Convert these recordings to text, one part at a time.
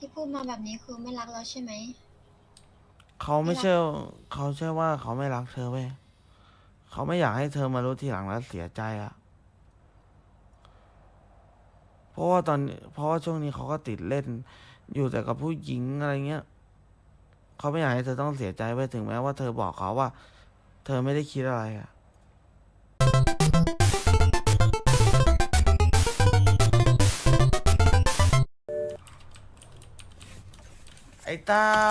ที่พูดมาแบบนี้คือไม่รักแล้วใช่ไหม เขาไม่เชื่อเขาเชื่อว่าเขาไม่รักเธอเว้ยเขาไม่อยากให้เธอมารู้ทีหลังแล้วเสียใจอะเพราะว่าตอน เพราะว่าช่วงนี้เขาก็ติดเล่น อยู่แต่กับผู้หญิงอะไรเงี้ยเขาไม่อยากให้เธอต้องเสียใจไปถึงแม้ว่าเธอบอกเขาว่า เธอไม่ได้คิดอะไรอะ เต้า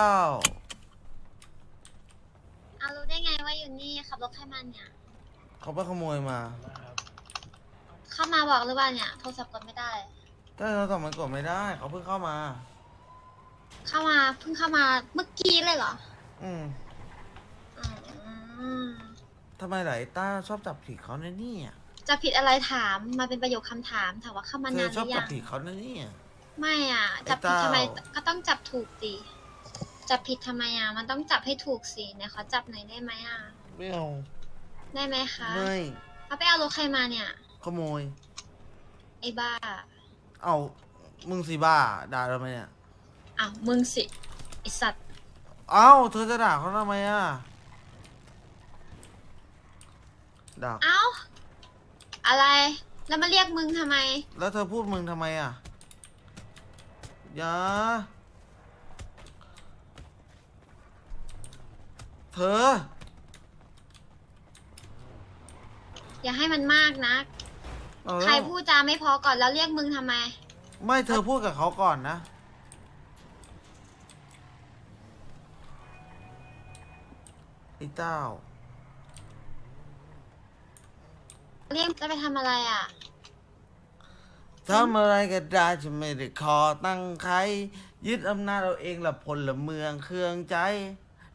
เอารู้ได้ไงว่าอยู่นี่ขับรถใครมาเนี่ย เขาไปขโมยมาเข้ามาบอกหรือเปล่าเนี่ย โทรศัพท์กดไม่ได้ แต่เราตอบมันกดไม่ได้ เขาเพิ่งเข้ามา เข้ามาเพิ่งเข้ามาเมื่อกี้เลยเหรออืมอืมทำไมไหลต้าชอบจับผิดเขาเนี่ยเนี่ยจะผิดอะไรถามมาเป็นประโยคคำถามถามว่าเข้ามาเธนาอนหชอบรือจัยับงผิดเขาเนี่ยเนี่ย ไม่อะไอ้จับผิดเต้าทำไมก็ต้องจับถูกดิ จับผิดทำไมอะ มันต้องจับให้ถูกสิเนี่ยขอจับหน่อยได้ไหมอะ ไม่เอา ได้ไหมคะ ไม่เอาไปเอารถใครมาเนี่ย ขโมย ไอ้บ้า เอามึงสิบ้าด่าทำไมเนี่ยอ้าวมึงสิไอสัตว์เอ้าเธอจะด่าเขาทำไมอะด่าเอ้าอะไร แล้วมาเรียกมึงทำไม แล้วเธอพูดมึงทำไมอะอย่า เธอ อย่าให้มันมากนะ เอาแล้วใครพูดจาไม่พอก่อนแล้วเรียกมึงทำไม ไม่เธอพูดกับเขาก่อนนะ ไอ้เต้า เรียกจะไปทำอะไรอะ ทำอะไรก็ได้จะไม่ได้ขอตั้งใคร ยึดอำนาจเราเองละพลเมืองเครื่องใจ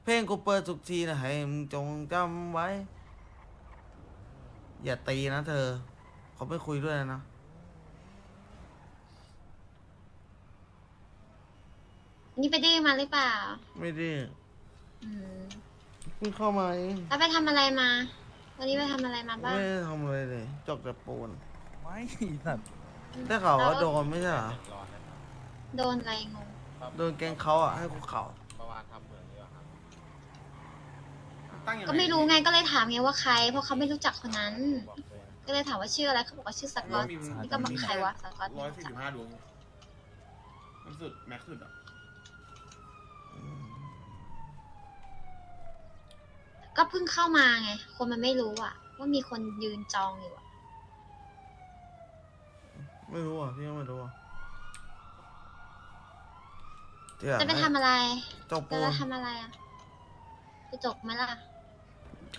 เพลงกูเปิดทุกทีนะให้มึงจงจำไว้ อย่าตีนะเธอ เขาไม่คุยด้วยนะนี่ไปดื้อมาหรือเปล่า ไม่ได้อืมเพิ่งเข้ามาเองแล้วไปทำอะไรมา วันนี้ไปทำอะไรมาบ้าง ไม่ได้ทำอะไรเลยจกแต่ปูนไม่สัตว์ได้ข่าวว่าโดนไม่ใช่เหรอ โดนอะไรงง โดนแกงเขาอะให้คุกเข่า ประมาณทำเหมืองนี่หรอครับ ก็ไม่รู้ไงก็เลยถามไงว่าใคร เพราะเขาไม่รู้จักคนนั้นบอกเลยก็เลยถามว่าชื่ออะไรเขาบอกว่าชื่อสกอตนี่ก็มาใครวะสกอตร้อยสี่สิบห้าดวงมันสุดแม็กซ์สุดอะก็เพิ่งเข้ามาไง คนมันไม่รู้อะ ว่ามีคนยืนจองอยู่อะไม่รู้อะพี่ก็ไม่รู้อะจะไปทำอะไรจกจะปูไปนทำอะไรอะไปจกไหมล่ะ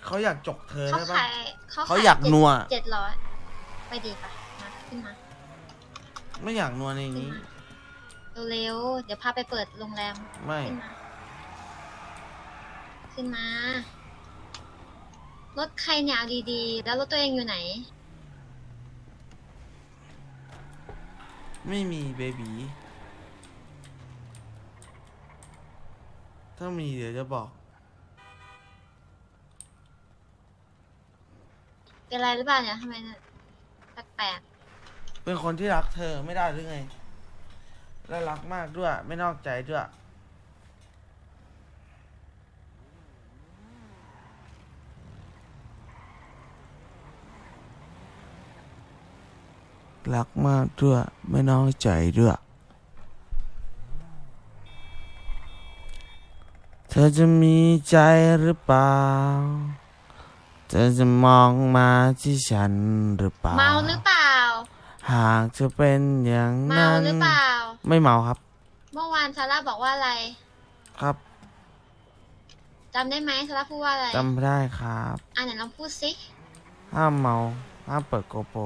เขาอยากจกเธอเขาได้ปะ ขายเขาเขาอยากนัว เจ็ดร้อยไปดีปะมาขึ้นมาไม่อยากนวลในขึ้นนี้ มาเร็วๆเดี๋ยวพาไปเปิดโรงแรมไม่ ขึ้นมา ขึ้นมา รถใครเนี่ยเอาดีๆ แล้วรถตัวเองอยู่ไหน ไม่มีเบบีถ้ามีเดี๋ยวจะบอก เป็นไรหรือเปล่าเนี่ยทำไมแปลกเป็นคนที่รักเธอไม่ได้หรือไง และรักมากด้วย ไม่นอกใจด้วย รักมากด้วย ไม่นอกใจด้วย เธอจะมีใจหรือเปล่า เธอจะมองมาที่ฉันหรือเปล่าๆเมาหรือเปล่า หากจะเป็นอย่างเมานั้นหรือเปล่า ไม่เมาครับ เมื่อวานซาร่าบอกว่าอะไรครับจำได้ไหมซาร่าพูดว่าอะไรจำได้ครับอะไหนลองพูดสิห้ามเมาห้ามเปิดโกโปร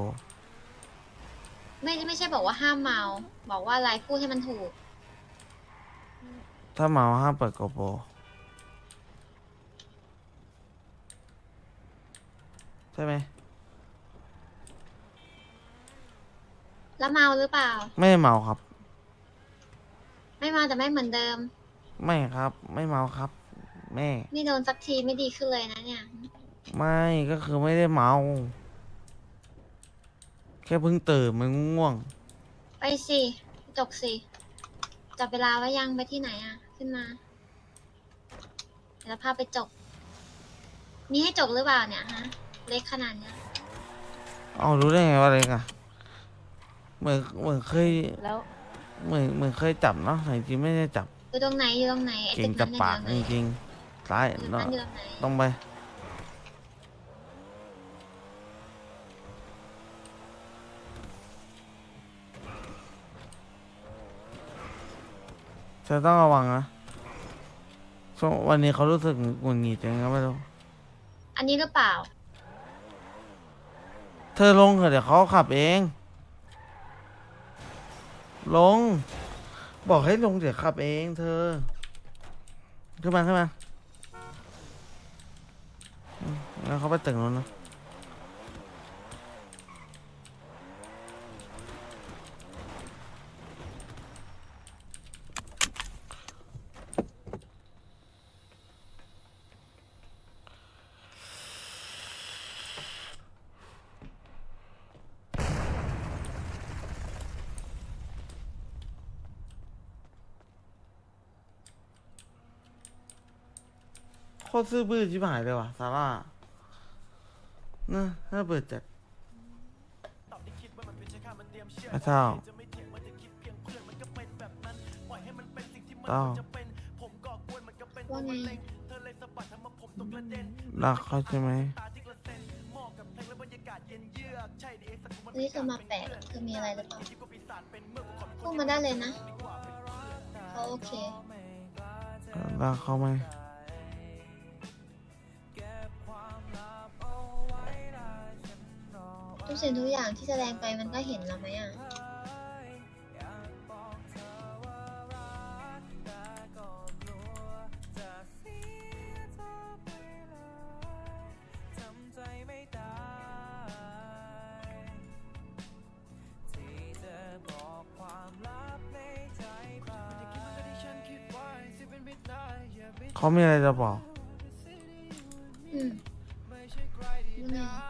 ไม่ไม่ใช่บอกว่าห้ามเมา บอกว่าอะไรพูดให้มันถูก ถ้าเมาห้ามเปิดโกโปร ใช่ไหมแล้วเมาหรือเปล่า ไม่เมาครับ ไม่เมาแต่ไม่เหมือนเดิม ไม่ครับ ไม่เมาครับ แม่ นี่โดนสักทีไม่ดีขึ้นเลยนะเนี่ย ไม่ก็คือไม่ได้เมา แค่เพิ่งตื่นมันง่วง ไปสิจกสิจับเวลาไว้ยังไปที่ไหนอะ ขึ้นมาเดี๋ยวเราพาไปจก มีให้จกหรือเปล่าเนี่ยฮะ เล็กขนาดเนี้ยเอารู้ได้ไงว่าเล็กอะเหมือนเหมือนเคยแล้วเหมือนเหมือนเคยจับเนาะแต่จริงๆไม่ได้จับอยู่ตรงไหนอยู่ตรงไหนไอ้เก่ตึงกจันั้บนปากเนี่ยจริงๆซ้ายอยู่ตรงเนาะนั้นอยู่ตรงไหนต้องไปเธอต้องระวังนะช่วงวันนี้เขารู้สึกหงุดหงิดยังไงก็ไม่รู้อันนี้หรือเปล่าเธอลงเถอะเดี๋ยวเขาขับเอง ลง บอกให้ลงเดี๋ยวขับเองเธอ ขึ้นมาขึ้นมาแล้วเขาไปตึงนู้นนะ โคตรซื่อบื้อชิบหายเลยว่ะซาร่าน่าน่าเปิดจัดไอ้เจ้าต้าว่าไงรักเขาใช่ไหมเฮ้ยเธอมาแปลกเธอมีอะไรหรือเปล่าพูดมาได้เลยนะเขาโอเครักเขาไหม ทุกสิ่งทุกอย่างที่แสดงไปมันก็เห็นแล้วไหมอะเขามีอะไรจะบอก อืมว่าไง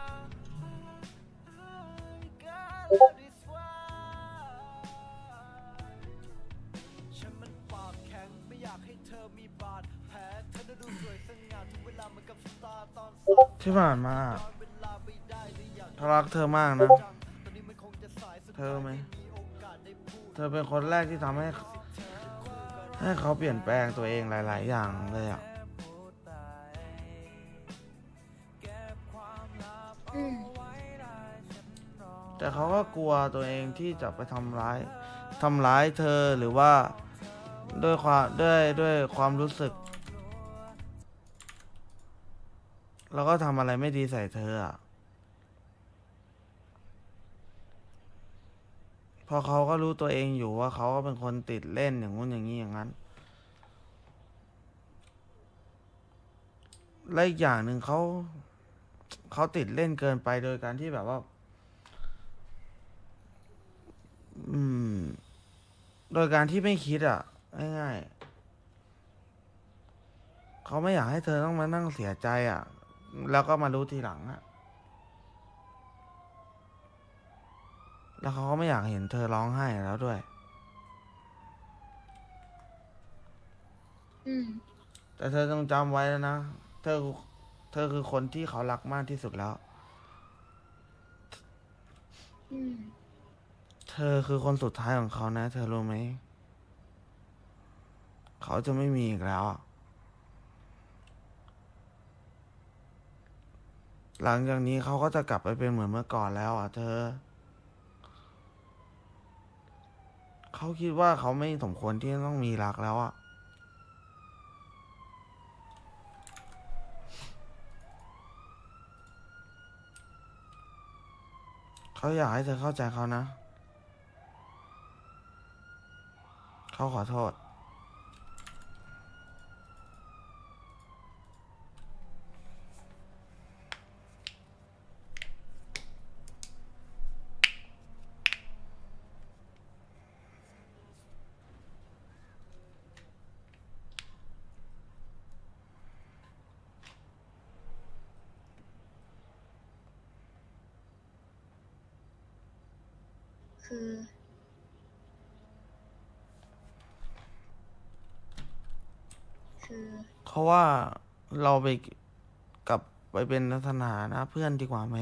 ที่ผ่านมารักเธอมากนะ เธอไหม เธอเป็นคนแรกที่ทำให้ ให้เขาเปลี่ยนแปลงตัวเองหลาย ๆ อย่างเลยอะ แต่เขาก็กลัวตัวเองที่จะไปทำร้ายทำร้ายเธอหรือว่าด้วยความด้วยด้วยความรู้สึก แล้วก็ทำอะไรไม่ดีใส่เธออะพอเขาก็รู้ตัวเองอยู่ว่าเขาก็เป็นคนติดเล่นอย่างงู้นอย่างนี้อย่างนั้นและอีกอย่างหนึ่งเขาเขาติดเล่นเกินไปโดยการที่แบบว่า อืม โดยการที่ไม่คิดอะ ง่ายๆเขาไม่อยากให้เธอต้องมานั่งเสียใจอะ แล้วก็มารู้ทีหลังอะ แล้วเขาก็ไม่อยากเห็นเธอร้องไห้แล้วด้วย อืม แต่เธอต้องจำไว้แล้วนะ เธอ เธอคือคนที่เขารักมากที่สุดแล้ว อืม เธอคือคนสุดท้ายของเขานะ เธอรู้ไหม เขาจะไม่มีอีกแล้ว หลังจากนี้เขาก็จะกลับไปเป็นเหมือนเมื่อก่อนแล้วอะ เธอ เขาคิดว่าเขาไม่สมควรที่จะต้องมีรักแล้วอะเขาอยากให้เธอเข้าใจเขานะ เขาขอโทษ คือ คือเขาว่าเราไปกลับไปเป็นสถานะ เพื่อนดีกว่าไหม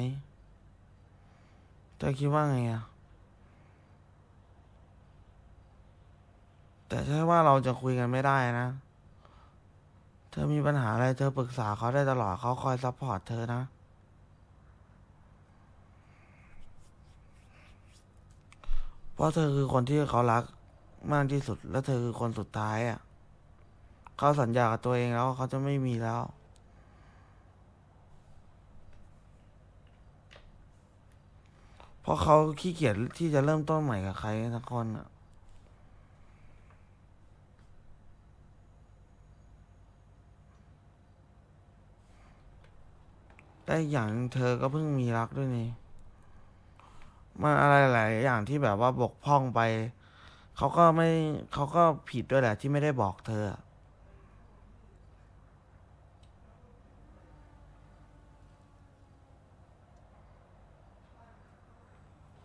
เธอคิดว่าไงอะแต่ใช่ว่าเราจะคุยกันไม่ได้นะ เธอมีปัญหาอะไร เธอปรึกษาเขาได้ตลอดเขาคอยซัพพอร์ตเธอนะเพราะเธอคือคนที่เขารักมากที่สุด และเธอคือคนสุดท้ายอะ เขาสัญญากับตัวเองแล้วว่าเขาจะไม่มีแล้ว เพราะเขาขี้เกียจที่จะเริ่มต้นใหม่กับใครสักคนอะแต่อย่างหนึ่งเธอก็เพิ่งมีรักด้วยนี่ มันอะไรหลายอย่างที่แบบว่าบกพร่องไป เขาก็ไม่เขาก็ผิดด้วยแหละที่ไม่ได้บอกเธออะ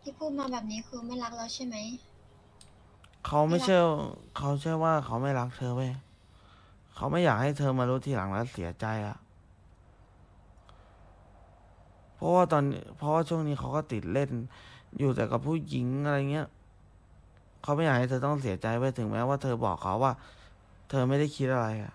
ที่ พูดมาแบบนี้คือไม่รักแล้วใช่ไหม เขาไม่เชื่อเขาเชื่อว่าเขาไม่รักเธอเว้ยเขาไม่อยากให้เธอมารู้ทีหลังแล้วเสียใจอะเพราะว่าตอนเพราะว่าช่วงนี้เขาก็ติดเล่น อยู่แต่กับผู้หญิงอะไรเงี้ยเขาไม่อยากให้เธอต้องเสียใจไปถึงแม้ว่าเธอบอกเขาว่า เธอไม่ได้คิดอะไรอะ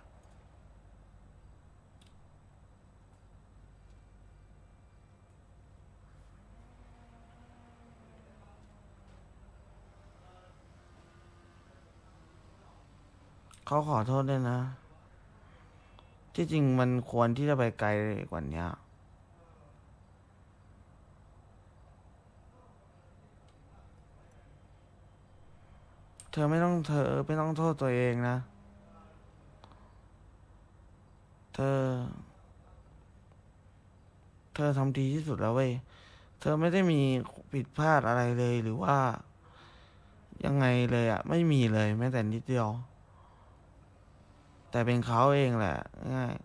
เขาขอโทษด้วยนะ ที่จริงมันควรที่จะไปไกลกว่านี้เธอไม่ต้องเธอไม่ต้องโทษตัวเองนะ เธอ เธอทำดีที่สุดแล้วเว้ย เธอไม่ได้มีผิดพลาดอะไรเลยหรือว่า ยังไงเลยอะไม่มีเลยแม้แต่นิดเดียว แต่เป็นเขาเองแหละ ง่าย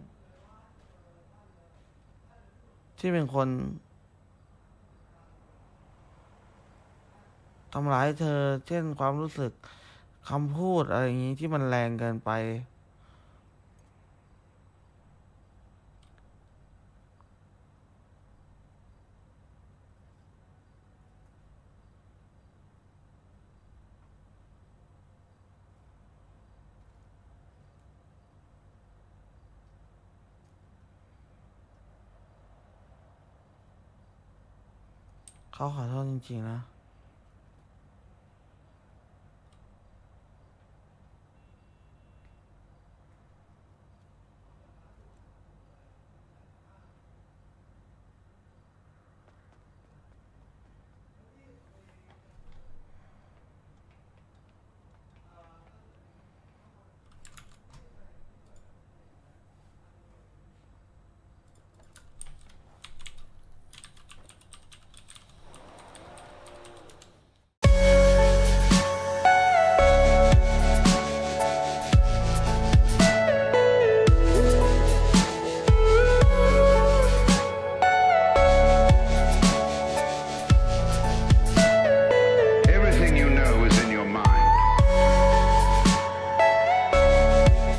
ที่เป็นคนทำร้ายเธอ เช่นความรู้สึกคำพูดอะไรอย่างนี้ที่มันแรงเกินไป เขาขอโทษจริงๆนะ